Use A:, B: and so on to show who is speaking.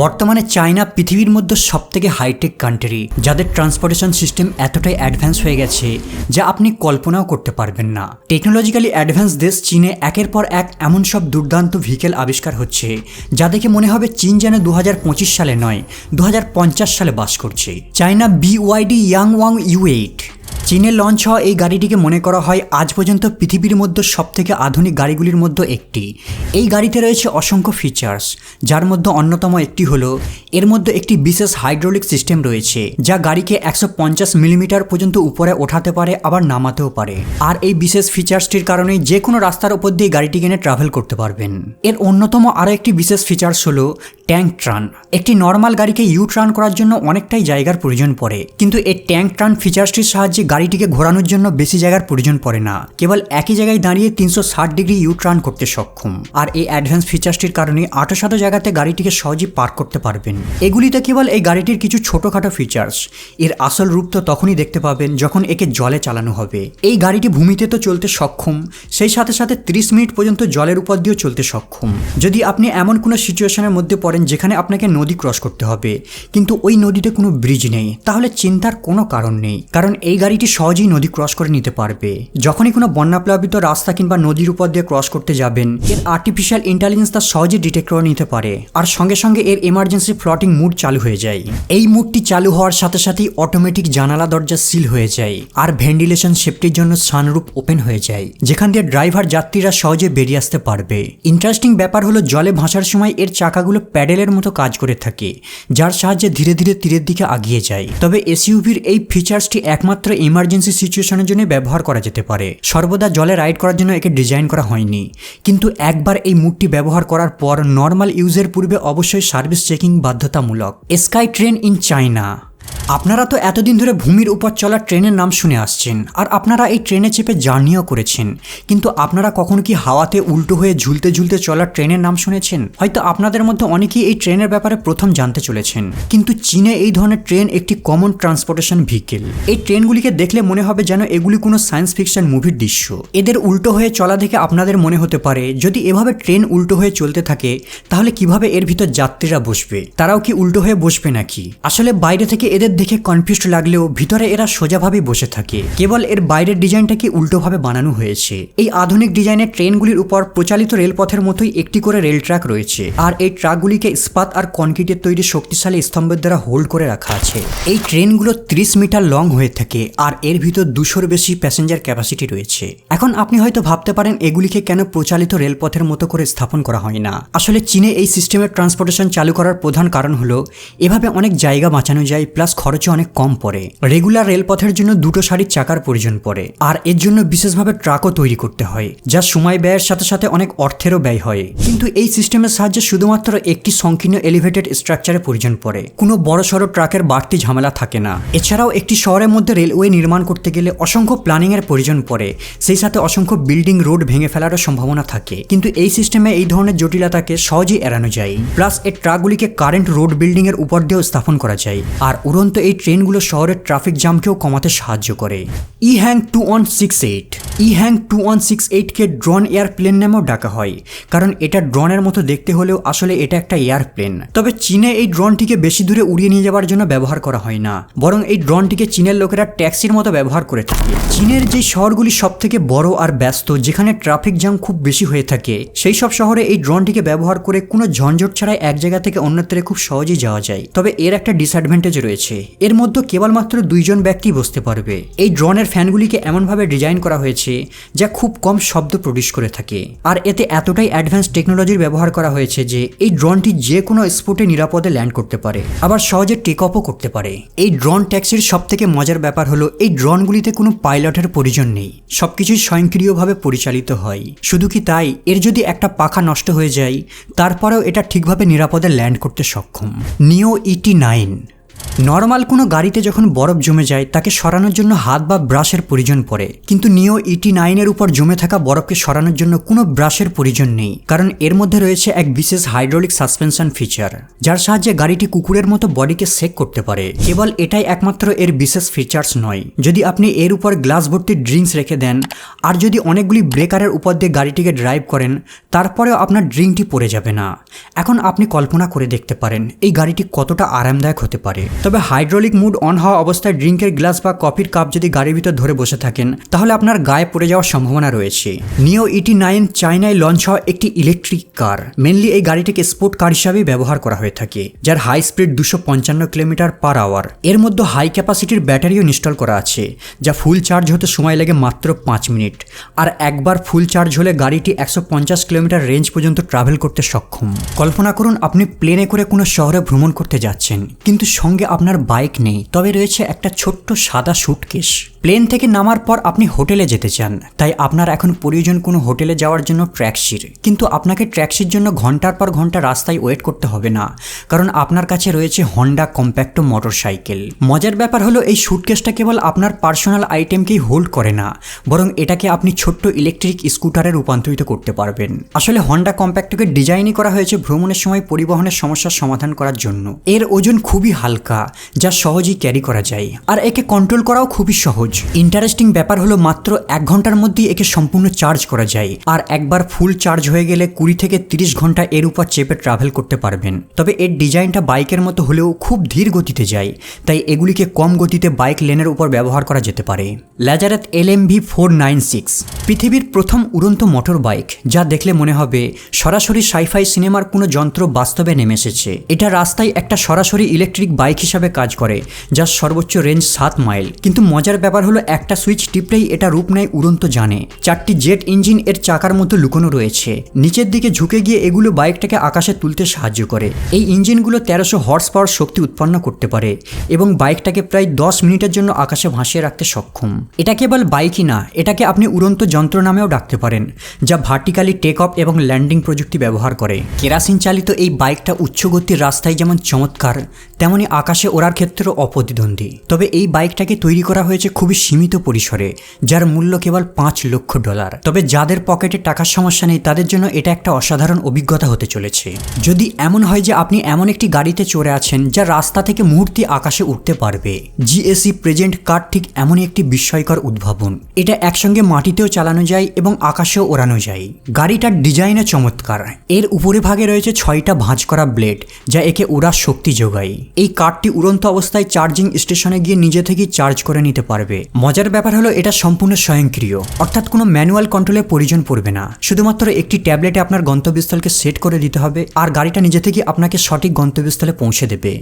A: বর্তমানে চায়না পৃথিবীর মধ্যে সবথেকে হাইটেক কান্ট্রি যাদের ট্রান্সপোর্টেশন সিস্টেম এতটাই অ্যাডভান্স হয়ে গেছে যা আপনি কল্পনাও করতে পারবেন না। টেকনোলজিক্যালি অ্যাডভান্স দেশ চীনে একের পর এক এমন সব দুর্দান্ত ভেহিকেল আবিষ্কার হচ্ছে, যা দেখে মনে হবে চীন যেন দু হাজার পঁচিশ সালে নয় দু সালে বাস করছে। China BYD Yang Wang U eight চীনে লঞ্চ হওয়া এই গাড়িটিকে মনে করা হয় আজ পর্যন্ত পৃথিবীর মধ্যে সবথেকে আধুনিক গাড়িগুলির মধ্যে একটি। এই গাড়িতে রয়েছে অসংখ্য ফিচার্স যার মধ্যে অন্যতম একটি হলো, এর মধ্যে একটি বিশেষ হাইড্রোলিক সিস্টেম রয়েছে, যা গাড়িকে একশো পঞ্চাশ মিলিমিটার পর্যন্ত উপরে ওঠাতে পারে, আবার নামাতেও পারে। আর এই বিশেষ ফিচার্সটির কারণে যে কোনো রাস্তার উপর দিয়ে গাড়িটি কিনে ট্রাভেল করতে পারবেন। এর অন্যতম আরও একটি বিশেষ ফিচার্স হলো ট্যাঙ্ক ট্রান একটি নর্মাল গাড়িকে ইউ ট্রান করার জন্য অনেকটাই জায়গার প্রয়োজন পড়ে, কিন্তু এই ট্যাঙ্ক ট্রান ফিচার্সটির সাহায্যে গাড়িটিকে ঘোরানোর জন্য বেশি জায়গার প্রয়োজন পড়ে না। কেবল একই জায়গায় দাঁড়িয়ে তিনশো ষাট ডিগ্রি ইউ ট্রান করতে সক্ষম। আর এই অ্যাডভান্স ফিচার্সটির কারণে আটো শত জায়গাতে গাড়িটিকে সহজেই পার্ক করতে পারবেন। এগুলিতে কেবল এই গাড়িটির কিছু ছোটোখাটো ফিচার্স এর আসল রূপ তো তখনই দেখতে পাবেন যখন একে জলে চালানো হবে। এই গাড়িটি ভূমিতে তো চলতে সক্ষম, সেই সাথে সাথে 30 মিনিট পর্যন্ত জলের উপর দিয়েও চলতে সক্ষম। যদি আপনি এমন কোনো সিচুয়েশনের মধ্যে পড়েন যেখানে আপনাকে নদী ক্রস করতে হবে, কিন্তু ওই নদীতে কোনো ব্রিজ নেই, তাহলে চিন্তার কোনো কারণ নেই। কারণ এই গাড়িটি সহজেই নদী ক্রস করে নিতে পারবে। যখনই কোনো বন্যাপ্লাবিত রাস্তা কিংবা নদীর উপর দিয়ে ক্রস করতে যাবেন, এর আর্টিফিশিয়াল ইন্টেলিজেন্স তা সহজে ডিটেক্ট করে নিতে পারে। আর সঙ্গে সঙ্গে এর এমার্জেন্সি ফ্লটিং মুড চালু হয়ে যায়। এই মুডটি চালু হওয়ার সাথে সাথেই অটোমেটিক জানালা দরজা সিল হয়ে যায় আর ভেন্টিলেশন সেফটির জন্য সানরূপ ওপেন হয়ে যায়, যেখান দিয়ে ড্রাইভার যাত্রীরা সহজে বেরিয়ে আসতে পারবে। ইন্টারেস্টিং ব্যাপার হলো জলে ভাসার সময় এর চাকাগুলো প্যাডেলের মতো কাজ করে থাকে, যার সাহায্যে ধীরে ধীরে তীরের দিকে আগিয়ে যায়। তবে এসইউভির এই ফিচার্সটি একমাত্র ইমার্জেন্সি সিচুয়েশনের জন্য ব্যবহার করা যেতে পারে। সর্বদা জলে রাইড করার জন্য একে ডিজাইন করা হয়নি। কিন্তু একবার এই মুডটি ব্যবহার করার পর নর্মাল ইউজের পূর্বে অবশ্যই সার্ভিস চেকিং বাধ্যতামূলক। স্কাই ট্রেন ইন চায়না আপনারা তো এতদিন ধরে ভূমির উপর চলা ট্রেনের নাম শুনে আসছেন, আর আপনারা এই ট্রেনে চেপে জার্নিও করেছেন। কিন্তু আপনারা কখনো কি হাওয়াতে উল্টো হয়ে ঝুলতে ঝুলতে চলা ট্রেনের নাম শুনেছেন? হয়তো আপনাদের মধ্যে অনেকেই এই ট্রেনের ব্যাপারে প্রথম জানতে চলেছেন। কিন্তু চীনে এই ধরনের ট্রেন একটি কমন ট্রান্সপোর্টেশন ভেহিকেল। এই ট্রেনগুলিকে দেখলে মনে হবে যেন এগুলি কোনো সায়েন্স ফিকশন মুভির দৃশ্য। এদের উল্টো হয়ে চলা দেখে আপনাদের মনে হতে পারে, যদি এভাবে ট্রেন উল্টো হয়ে চলতে থাকে, তাহলে কীভাবে এর ভিতর যাত্রীরা বসবে? তারাও কি উল্টো হয়ে বসবে নাকি? আসলে বাইরে থেকে এদের দেখে কনফিউজড লাগলেও ভিতরে এরা সোজাভাবেই বসে থাকে। কেবল এর বাইরের ডিজাইনটাকে উল্টোভাবে বানানো হয়েছে? এই আধুনিক ডিজাইনের ট্রেনগুলির উপর প্রচালিত রেলপথের মতোই একটি করে রেল ট্র্যাক রয়েছে আর এই ট্রাকগুলিকে ইস্পাত আর কনক্রিটের তৈরি শক্তিশালী স্তম্ভের দ্বারা হোল্ড করে রাখা আছে। এই ট্রেনগুলো ত্রিশ মিটার লং হয়ে থাকে আর এর ভিতর দুশোর বেশি প্যাসেঞ্জার ক্যাপাসিটি রয়েছে। এখন আপনি হয়তো ভাবতে পারেন, এগুলিকে কেন প্রচালিত রেলপথের মতো করে স্থাপন করা হয় না? আসলে চীনে এই সিস্টেমের ট্রান্সপোর্টেশন চালু করার প্রধান কারণ হলো, এভাবে অনেক জায়গা বাঁচানো যায় প্লাস খরচও অনেক কম পড়ে। রেগুলার রেলপথের জন্য দুটো সারির চাকার প্রয়োজন পড়ে। আর এর জন্য বিশেষভাবে ট্রাকও তৈরি করতে হয়, যা সময় ব্যয়ের সাথে সাথে অনেক অর্থেরও ব্যয় হয়। কিন্তু এই সিস্টেমের সাহায্যে শুধুমাত্র একটি সংকীর্ণ এলিভেটেড স্ট্রাকচারে প্রয়োজন পড়ে। কোনো বড় সড়ো ট্রাকের বাড়তি ঝামেলা থাকে না। এছাড়াও একটি শহরের মধ্যে রেলওয়ে নির্মাণ করতে গেলে অসংখ্য প্ল্যানিং এর প্রয়োজন পড়ে। সেই সাথে অসংখ্য বিল্ডিং রোড ভেঙে ফেলারও সম্ভাবনা থাকে। কিন্তু এই সিস্টেমে এই ধরনের জটিলতাকে সহজেই এড়ানো যায়। প্লাস এই ট্রাকগুলিকে কারেন্ট রোড বিল্ডিং এর উপর দিয়েও স্থাপন করা যায়। আর উড়ন্ত এই ট্রেনগুলো শহরের ট্রাফিক জ্যামকেও কমাতে সাহায্য করে। E hang two one six eight. E hang two one six এইটকে drone airplane নামেও ডাকা হয়, কারণ এটা ড্রোনের মতো দেখতে হলেও আসলে এটা একটা এয়ারপ্লেন। তবে চীনে এই ড্রোনটিকে বেশি দূরে উড়িয়ে নিয়ে যাওয়ার জন্য ব্যবহার করা হয় না, বরং এই ড্রোনটিকে চীনের লোকেরা ট্যাক্সির মতো ব্যবহার করে থাকে। চীনের যে শহরগুলি সব থেকে বড় আর ব্যস্ত, যেখানে ট্রাফিক জ্যাম খুব বেশি হয়ে থাকে, সেই সব শহরে এই ড্রোনটিকে ব্যবহার করে কোনো ঝঞ্ঝট ছাড়াই এক জায়গা থেকে অন্যত্রে খুব সহজেই যাওয়া যায়। তবে এর একটা ডিসঅ্যাডভান্টেজ রয়েছে, এর মধ্যে কেবলমাত্র দুইজন ব্যক্তি বসতে পারবে। এই ড্রোনের ফ্যানগুলিকে এমনভাবে ডিজাইন করা হয়েছে যা খুব কম শব্দ প্রডিউস করে থাকে। আর এতে এতটাই অ্যাডভান্স টেকনোলজির ব্যবহার করা হয়েছে যে, এই ড্রোনটি যে কোনো স্পোর্টে নিরাপদে ল্যান্ড করতে পারে, আবার সহজে টেক অপও করতে পারে। এই ড্রোন ট্যাক্সির সব থেকে মজার ব্যাপার হলো, এই ড্রোনগুলিতে কোনো পাইলটের প্রয়োজন নেই, সবকিছুই স্বয়ংক্রিয়ভাবে পরিচালিত হয়। শুধু কি তাই? এর যদি একটা পাখা নষ্ট হয়ে যায়, তারপরেও এটা ঠিকভাবে নিরাপদে ল্যান্ড করতে সক্ষম। নিও ইটি নাইন। নর্মাল কোনো গাড়িতে যখন বরফ জমে যায়, তাকে সরানোর জন্য হাত বা ব্রাশের প্রয়োজন পড়ে। কিন্তু নিও ইটি নাইনের উপর জমে থাকা বরফকে সরানোর জন্য কোনো ব্রাশের প্রয়োজন নেই, কারণ এর মধ্যে রয়েছে এক বিশেষ হাইড্রোলিক সাসপেনশন ফিচার, যার সাহায্যে গাড়িটি কুকুরের মতো বডিকে সেক করতে পারে। কেবল এটাই একমাত্র এর বিশেষ ফিচার্স নয়। যদি আপনি এর উপর গ্লাস ভর্তি ড্রিঙ্কস রেখে দেন, আর যদি অনেকগুলি ব্রেকারের উপর দিয়ে গাড়িটিকে ড্রাইভ করেন, তারপরেও আপনার ড্রিঙ্কটি পড়ে যাবে না। এখন আপনি কল্পনা করে দেখতে পারেন, এই গাড়িটি কতটা আরামদায়ক হতে পারে। তবে হাইড্রোলিক মুড অন হওয়া অবস্থায় ড্রিঙ্কের গ্লাস বা কফির কাপ যদি গাড়ির ভিতর ধরে বসে থাকেন, তাহলে আপনার গায়ে পড়ে যাওয়ার সম্ভাবনা রয়েছে। নিও ইটি নাইন চায়নায় লঞ্চ হওয়া একটি ইলেকট্রিক কার মেনলি এই গাড়িটিকে স্পোর্ট কার হিসাবেই ব্যবহার করা হয়ে থাকে, যার হাই স্পিড দুশো পঞ্চান্ন কিলোমিটার পার আওয়ার এর মধ্যে হাই ক্যাপাসিটির ব্যাটারিও ইনস্টল করা আছে, যা ফুল চার্জ হতে সময় লাগে মাত্র পাঁচ মিনিট। আর একবার ফুল চার্জ হলে গাড়িটি একশো পঞ্চাশ কিলোমিটার রেঞ্জ পর্যন্ত ট্রাভেল করতে সক্ষম। কল্পনা করুন, আপনি প্লেনে করে কোনো শহরে ভ্রমণ করতে যাচ্ছেন, কিন্তু সঙ্গে আপনার বাইক নেই, তবে রয়েছে একটা ছোট্ট সাদা সুটকেস প্লেন থেকে নামার পর আপনি হোটেলে যেতে চান, তাই আপনার এখন প্রয়োজন কোনো হোটেলে যাওয়ার জন্য ট্র্যাক্সির কিন্তু আপনাকে ট্র্যাক্সির জন্য ঘণ্টার পর ঘণ্টা রাস্তায় ওয়েট করতে হবে না, কারণ আপনার কাছে রয়েছে হন্ডা কম্প্যাক্টো মোটর সাইকেল মজার ব্যাপার হলো, এই সুটকেসটা কেবল আপনার পার্সোনাল আইটেমকেই হোল্ড করে না, বরং এটাকে আপনি ছোট্ট ইলেকট্রিক স্কুটারে রূপান্তরিত করতে পারবেন। আসলে হন্ডা কম্প্যাক্টকে ডিজাইনই করা হয়েছে ভ্রমণের সময় পরিবহনের সমস্যার সমাধান করার জন্য। এর ওজন খুবই হালকা। যা সহজেই ক্যারি করা যায়। আর একে কন্ট্রোল করাও খুবই সহজ। ইন্টারেস্টিং ব্যাপার হলো মাত্র এক ঘণ্টার মধ্যেই একে সম্পূর্ণ চার্জ করা যায়। আর একবার ফুল চার্জ হয়ে গেলে কুড়ি থেকে তিরিশ ঘণ্টা এর উপর চেপে ট্রাভেল করতে পারবেন। তবে এর ডিজাইনটা বাইকের মতো হলেও খুব ধীর গতিতে যায়। তাই এগুলিকে কম গতিতে বাইক লেনের উপর ব্যবহার করা যেতে পারে। Lazareth L M V four nine six পৃথিবীর প্রথম উড়ন্ত মোটর বাইক যা দেখলে মনে হবে সরাসরি সাইফাই সিনেমার কোনো যন্ত্র বাস্তবে নেমে এসেছে। এটা রাস্তায় একটা সরাসরি ইলেকট্রিক বাইক হিসাবে কাজ করে যার সর্বোচ্চ রেঞ্জ সাত মাইল কিন্তু মজার ব্যাপার হলো একটা সুইচ টিপলেই এটা রূপ নেয় উড়ন্ত জানে চারটি জেট ইঞ্জিন এর চাকার মতো লুকোনো রয়েছে। নিচের দিকে ঝুঁকে গিয়ে এগুলো বাইকটাকে আকাশে তুলতে সাহায্য করে। এই ইঞ্জিনগুলো তেরোশো হর্স পাওয়ার শক্তি উৎপন্ন করতে পারে এবং বাইকটাকে প্রায় দশ মিনিটের জন্য আকাশে ভাসিয়ে রাখতে সক্ষম। এটা কেবল বাইকই না, এটাকে আপনি উড়ন্ত যন্ত্র নামেও ডাকতে পারেন, যা ভার্টিক্যালি টেক অফ এবং ল্যান্ডিং প্রযুক্তি ব্যবহার করে। কেরাসিন চালিত এই বাইকটা উচ্চ গতির রাস্তায় যেমন চমৎকার, তেমনি আকাশে ওড়ার ক্ষেত্রেও অপ্রতিদ্বন্দ্বী। তবে এই বাইকটাকে তৈরি করা হয়েছে খুবই সীমিত পরিসরে, যার মূল্য কেবল পাঁচ লক্ষ ডলার। তবে যাদের পকেটে টাকার সমস্যা নেই, তাদের জন্য এটা একটা অসাধারণ অভিজ্ঞতা হতে চলেছে। যদি এমন হয় যে আপনি এমন একটি গাড়িতে চড়ে আছেন, যা রাস্তা থেকে মুহূর্তে আকাশে উঠতে পারবে জিএসি প্রেজেন্ট কার ঠিক এমনই একটি বিস্ময়কর উদ্ভাবন। এটা একসঙ্গে মাটিতেও চালানো যায় এবং আকাশেও ওড়ানো যায়। গাড়িটার ডিজাইনে চমৎকার। এর উপরে ভাগে রয়েছে ছয়টা ভাঁজ করা ব্লেড, যা একে উড়ার শক্তি যোগায়। এই কারটি উড়ন্ত অবস্থায় চার্জিং স্টেশনে গিয়ে নিজে থেকেই চার্জ করে নিতে পারবে। মজার ব্যাপার হলো এটা সম্পূর্ণ স্বয়ংক্রিয়। অর্থাৎ কোনো ম্যানুয়াল কন্ট্রোলের প্রয়োজন পড়বে না। শুধুমাত্র একটি ট্যাবলেটে আপনার গন্তব্যস্থলকে সেট করে দিতে হবে, আর গাড়িটা নিজে থেকে আপনাকে সঠিক গন্তব্যস্থলে পৌঁছে দেবে।